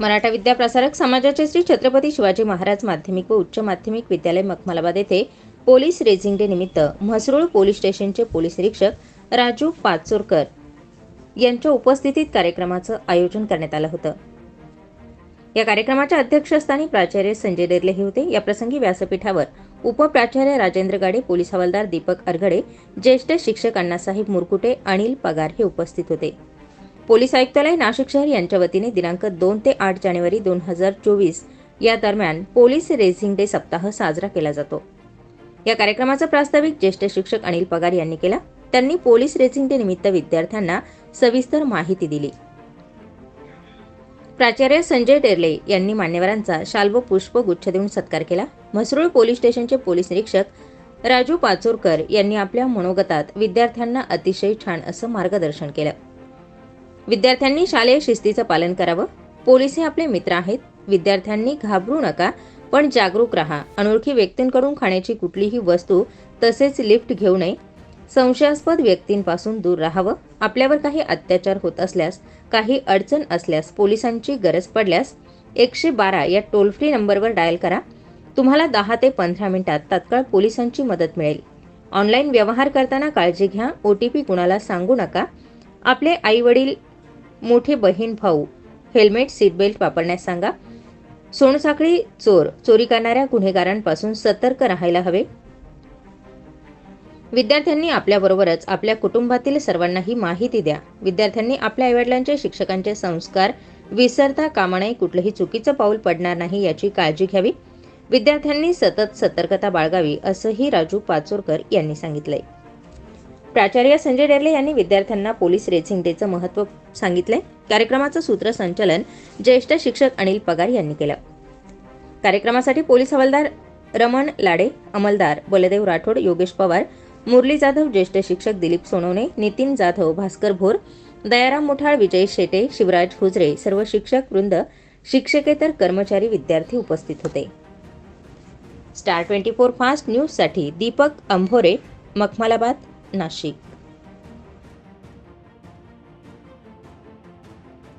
मराठा विद्या प्रसारक समाजाचे श्री छत्रपती शिवाजी महाराज माध्यमिक व उच्च माध्यमिक विद्यालय मखमलाबाद येथे पोलीस रेझिंग डे निमित्त म्हसरूळ पोलीस स्टेशनचे पोलीस निरीक्षक राजू पाचोरकर यांच्या उपस्थितीत कार्यक्रमाचं आयोजन करण्यात आलं होतं. या कार्यक्रमाच्या अध्यक्षस्थानी प्राचार्य संजय डेरले हे होते. या प्रसंगी व्यासपीठावर उपप्राचार्य राजेंद्र गाडे पोलीस हवालदार दीपक अरगडे ज्येष्ठ शिक्षक अण्णासाहेब मुरकुटे अनिल पगार हे उपस्थित होते. पोलीस आयुक्तालय नाशिक शहर यांच्या वतीने दिनांक दोन ते आठ जानेवारी दोन हजार चोवीस या दरम्यान पोलीस रेझिंग डे सप्ताह साजरा केला जातो. या कार्यक्रमाचा प्रास्ताविक ज्येष्ठ शिक्षक अनिल पगार यांनी केला. त्यांनी पोलीस रेझिंग डे निमित्त विद्यार्थ्यांना सविस्तर माहिती दिली. प्राचार्य संजय डेरले यांनी मान्यवरांचा शाल्व पुष्प गुच्छ देऊन सत्कार केला. म्हसरूळ पोलीस स्टेशनचे पोलीस निरीक्षक राजू पाचोरकर यांनी आपल्या मनोगतात विद्यार्थ्यांना अतिशय छान असं मार्गदर्शन केलं. विद्यार्थ्यांनी शालेय शिस्तीचं पालन करावं. पोलीस हे आपले मित्र आहेत. विद्यार्थ्यांनी घाबरू नका पण जागरूक राहा. अनोळखी व्यक्तींकडून खाण्याची कुठलीही वस्तू तसेच लिफ्ट घेऊ नये. संशयास्पद व्यक्तींपासून दूर राहावं. आपल्यावर काही अत्याचार होत असल्यास काही अडचण असल्यास पोलिसांची गरज पडल्यास एकशे बारा या टोल फ्री नंबरवर डायल करा. तुम्हाला दहा ते पंधरा मिनिटात तात्काळ पोलिसांची मदत मिळेल. ऑनलाईन व्यवहार करताना काळजी घ्या. ओ टी पी कुणाला सांगू नका. आपले आई वडील मोठे बहीण भाऊ. हेल्मेट सीट बेल्ट वापरण्यास सांगा. सोनसाखळी चोर. चोरी करणाऱ्या गुन्हेगारांपासून सतर्क राहायला हवे. विद्यार्थ्यांनी आपल्याबरोबरच आपल्या कुटुंबातील सर्वांनाही माहिती द्या. विद्यार्थ्यांनी आपल्या आईवडिलांचे शिक्षकांचे संस्कार विसरता कामा नये. कुठलंही चुकीचं पाऊल पडणार नाही याची काळजी घ्यावी. विद्यार्थ्यांनी सतत सतर्कता बाळगावी असंही राजू पाचोरकर यांनी सांगितलंय. प्राचार्य संजय डेरले यांनी विद्यार्थ्यांना पोलीस रेसिंग डेचं महत्त्व सांगितले कार्यक्रमाचं सूत्रसंचलन ज्येष्ठ शिक्षक अनिल पगार यांनी केलं. कार्यक्रमासाठी पोलीस हवालदार रमण लाडे अंमलदार बलदेव राठोड योगेश पवार मुरली जाधव ज्येष्ठ शिक्षक दिलीप सोनवणे नितीन जाधव भास्कर भोर दयाराम मुठाळ विजय शेटे शिवराज हुजरे सर्व शिक्षक वृंद शिक्षकेतर कर्मचारी विद्यार्थी उपस्थित होते. स्टार ट्वेंटी फोर फास्ट न्यूजसाठी दीपक अंभोरे मखमालाबाद. नाशिक.